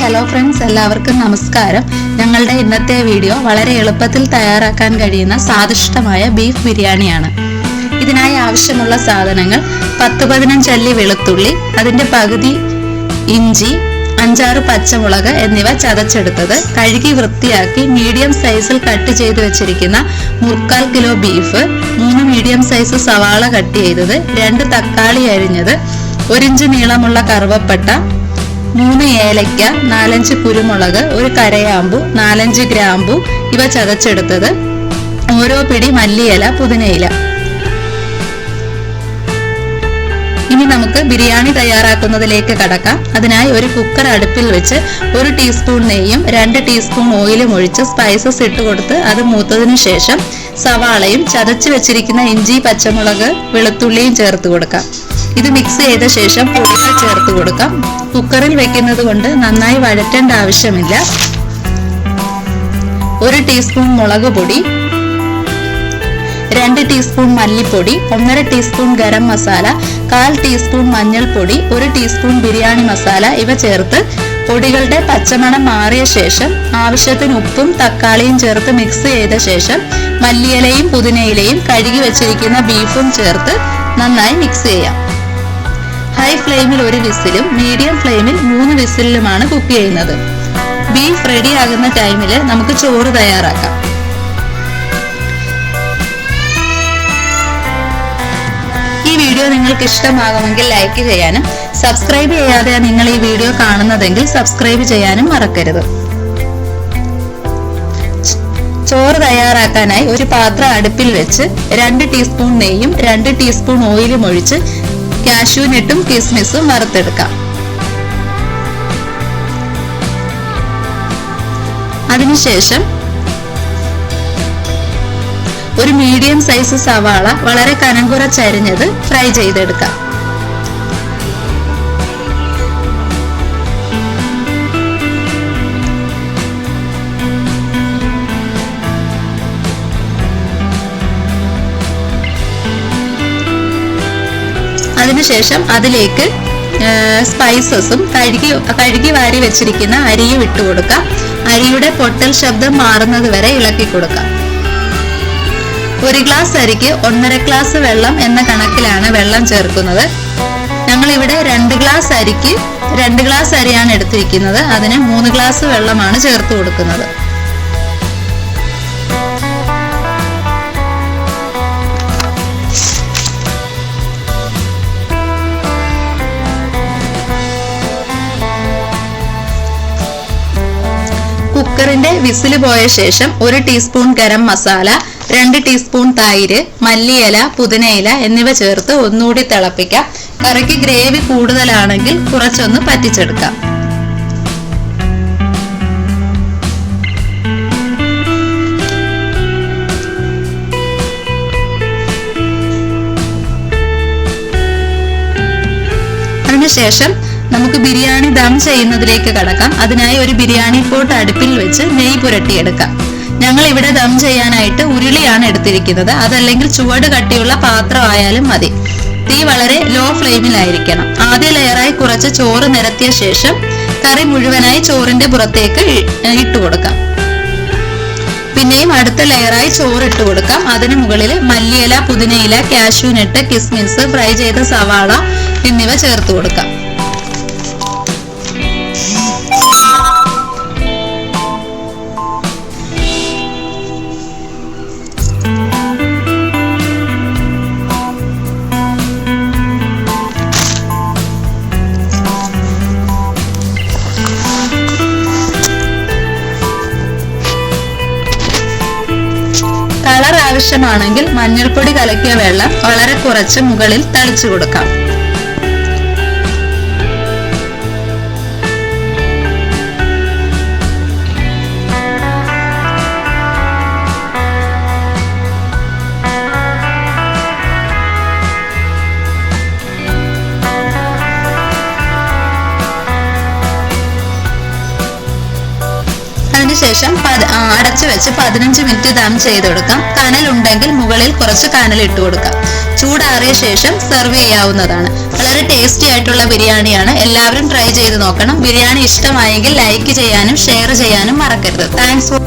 Hello friends എല്ലാവർക്കും നമസ്കാരം. ഞങ്ങളുടെ ഇന്നത്തെ വീഡിയോ വളരെ എളുപ്പത്തിൽ തയ്യാറാക്കാൻ കഴിയുന്ന സ്വാദിഷ്ടമായ ബീഫ് ബിരിയാണിയാണ്. ഇതിനായി ആവശ്യമുള്ള സാധനങ്ങൾ പത്ത് പതിനഞ്ച് അല്ലി വെളുത്തുള്ളി അതിന്റെ പകുതി ഇഞ്ചി അഞ്ചാറ് പച്ചമുളക് എന്നിവ ചതച്ചെടുത്തത് കഴുകി വൃത്തിയാക്കി മീഡിയം സൈസിൽ കട്ട് ചെയ്ത് വെച്ചിരിക്കുന്ന മുക്കാൽ കിലോ ബീഫ് മൂന്ന് മീഡിയം സൈസ് സവാള കട്ട് ചെയ്തത് രണ്ട് തക്കാളി അരിഞ്ഞത് ഒരിഞ്ച് നീളമുള്ള കറുവപ്പട്ട മൂന്ന് ഏലയ്ക്ക നാലഞ്ച് കുരുമുളക് ഒരു കരയാമ്പു നാലഞ്ച് ഗ്രാമ്പു ഇവ ചതച്ചെടുത്തത് ഓരോ പിടി മല്ലിയില പുതിനയില. ഇനി നമുക്ക് ബിരിയാണി തയ്യാറാക്കുന്നതിലേക്ക് കടക്കാം. അതിനായി ഒരു കുക്കർ അടുപ്പിൽ വെച്ച് ഒരു ടീസ്പൂൺ നെയ്യും രണ്ട് ടീസ്പൂൺ ഓയിലും ഒഴിച്ച് സ്പൈസസ് ഇട്ട് കൊടുത്ത് അത് മൂത്തതിനു ശേഷം സവാളയും ചതച്ച് വെച്ചിരിക്കുന്ന ഇഞ്ചി പച്ചമുളക് വെളുത്തുള്ളിയും ചേർത്ത് കൊടുക്കാം. ഇത് മിക്സ് ചെയ്ത ശേഷം പൊടികൾ ചേർത്ത് കൊടുക്കാം. കുക്കറിൽ വെക്കുന്നത് കൊണ്ട് നന്നായി വഴറ്റേണ്ട ആവശ്യമില്ല. ഒരു ടീസ്പൂൺ മുളക് പൊടി രണ്ട് ടീസ്പൂൺ മല്ലിപ്പൊടി ഒന്നര ടീസ്പൂൺ ഗരം മസാല കാൽ ടീസ്പൂൺ മഞ്ഞൾപ്പൊടി ഒരു ടീസ്പൂൺ ബിരിയാണി മസാല ഇവ ചേർത്ത് പൊടികളുടെ പച്ചമണം മാറിയ ശേഷം ആവശ്യത്തിന് ഉപ്പും തക്കാളിയും ചേർത്ത് മിക്സ് ചെയ്ത ശേഷം മല്ലിയിലയും പുതിനയിലയും കഴുകി വെച്ചിരിക്കുന്ന ബീഫും ചേർത്ത് നന്നായി മിക്സ് ചെയ്യാം. ഹൈ ഫ്ലെയിമിൽ ഒരു വിസിലും മീഡിയം ഫ്ലെയിമിൽ മൂന്ന് വിസിലിലുമാണ് കുക്ക് ചെയ്യുന്നത്. ബീഫ് റെഡി ആകുന്ന ടൈമിൽ നമുക്ക് ചോറ് തയ്യാറാക്കാം. ഈ വീഡിയോ നിങ്ങൾക്ക് ഇഷ്ടമാകുമെങ്കിൽ ലൈക്ക് ചെയ്യാനും സബ്സ്ക്രൈബ് ചെയ്യാതെ നിങ്ങൾ ഈ വീഡിയോ കാണുന്നതെങ്കിൽ സബ്സ്ക്രൈബ് ചെയ്യാനും മറക്കരുത്. ചോറ് തയ്യാറാക്കാനായി ഒരു പാത്രം അടുപ്പിൽ വെച്ച് രണ്ട് ടീസ്പൂൺ നെയ്യും രണ്ട് ടീസ്പൂൺ ഓയിലും ഒഴിച്ച് കാഷ്യൂനട്ടും കിസ്മിസും വറുത്തെടുക്കാം. അതിനുശേഷം ഒരു മീഡിയം സൈസ് സവാള വളരെ കനം കുറച്ചരിഞ്ഞത് ഫ്രൈ ചെയ്തെടുക്കാം. അതിനുശേഷം അതിലേക്ക് സ്പൈസസും കഴുകി കഴുകി വാരി വെച്ചിരിക്കുന്ന അരിയും ഇട്ട് കൊടുക്കാം. അരിയുടെ പൊട്ടൽ ശബ്ദം മാറുന്നത് വരെ ഇളക്കി കൊടുക്കാം. ഒരു ഗ്ലാസ് അരിക്ക് ഒന്നര ഗ്ലാസ് വെള്ളം എന്ന കണക്കിലാണ് വെള്ളം ചേർക്കുന്നത്. ഞങ്ങൾ ഇവിടെ രണ്ട് ഗ്ലാസ് അരിക്ക് രണ്ട് ഗ്ലാസ് അരിയാണ് എടുത്തിരിക്കുന്നത്. അതിന് മൂന്ന് ഗ്ലാസ് വെള്ളമാണ് ചേർത്ത് കൊടുക്കുന്നത്. കുക്കറിന്റെ വിസിൽ പോയ ശേഷം ഒരു ടീസ്പൂൺ ഗരം മസാല രണ്ട് ടീസ്പൂൺ തൈര് മല്ലിയില പുതിനയില എന്നിവ ചേർത്ത് ഒന്നുകൂടി തിളപ്പിക്കാം. കറിക്ക് ഗ്രേവി കൂടുതലാണെങ്കിൽ കുറച്ചൊന്ന് പറ്റിച്ചെടുക്കാം. അതിനുശേഷം നമുക്ക് ബിരിയാണി ദം ചെയ്യുന്നതിലേക്ക് കടക്കാം. അതിനായി ഒരു ബിരിയാണി പോട്ട് അടുപ്പിൽ വെച്ച് നെയ്യ് പുരട്ടിയെടുക്കാം. ഞങ്ങൾ ഇവിടെ ദം ചെയ്യാനായിട്ട് ഉരുളിയാണ് എടുത്തിരിക്കുന്നത്. അതല്ലെങ്കിൽ ചുവട് കട്ടിയുള്ള പാത്രമായാലും മതി. തീ വളരെ ലോ ഫ്ലെയിമിലായിരിക്കണം. ആദ്യ ലെയറായി കുറച്ച് ചോറ് നിരത്തിയ ശേഷം കറി മുഴുവനായി ചോറിന്റെ പുറത്തേക്ക് ഇട്ടു കൊടുക്കാം. പിന്നെയും അടുത്ത ലെയറായി ചോറ് ഇട്ട് കൊടുക്കാം. അതിന് മുകളിൽ മല്ലിയില പുതിനയില കാഷ്യൂനെട്ട് കിസ്മിസ് ഫ്രൈ ചെയ്ത സവാള എന്നിവ ചേർത്ത് കൊടുക്കാം. ആവശ്യമാണെങ്കിൽ മഞ്ഞൾപ്പൊടി കലക്കിയ വെള്ളം വളരെ കുറച്ച് മുകളിൽ തളിച്ചു കൊടുക്കാം. അതിനുശേഷം അടച്ചു വെച്ച് പതിനഞ്ച് മിനിറ്റ് ദം ചെയ്ത് കൊടുക്കാം. കനൽ ഉണ്ടെങ്കിൽ മുകളിൽ കുറച്ച് കനൽ ഇട്ട് കൊടുക്കാം. ചൂടാറിയ ശേഷം സെർവ് ചെയ്യാവുന്നതാണ്. വളരെ ടേസ്റ്റി ആയിട്ടുള്ള ബിരിയാണിയാണ്. എല്ലാവരും ട്രൈ ചെയ്ത് നോക്കണം. ബിരിയാണി ഇഷ്ടമായെങ്കിൽ ലൈക്ക് ചെയ്യാനും ഷെയർ ചെയ്യാനും മറക്കരുത്. താങ്ക്സ്